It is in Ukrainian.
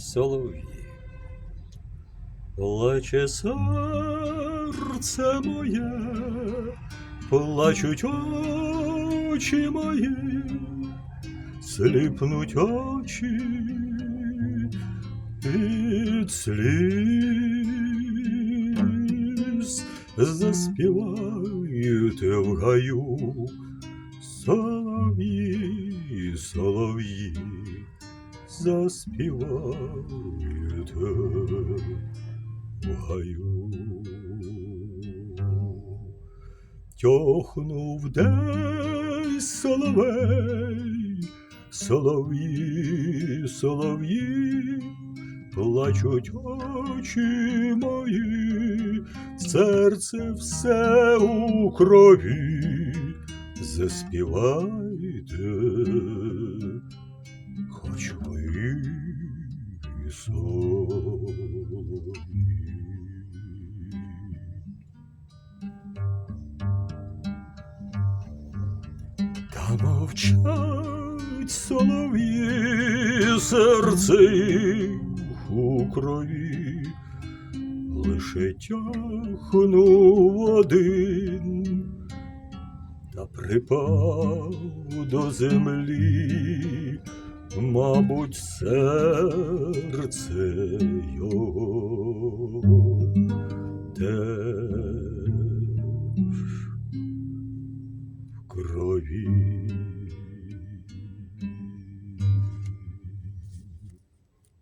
солов'ї. Плаче серце моє, плачуть очі мої, сліпнуть очі від сліз, заспівають в гаю солов'ї, солов'ї, заспівають в гаю. Тьохнув десь соловей, солов'ї, солов'ї, плачуть очі мої, серце все у крові, заспівайте, і. Та мовчать солов'ї, серце у крові, лише тягнув один, та припав до землі, мабуть, серце його теж в крові.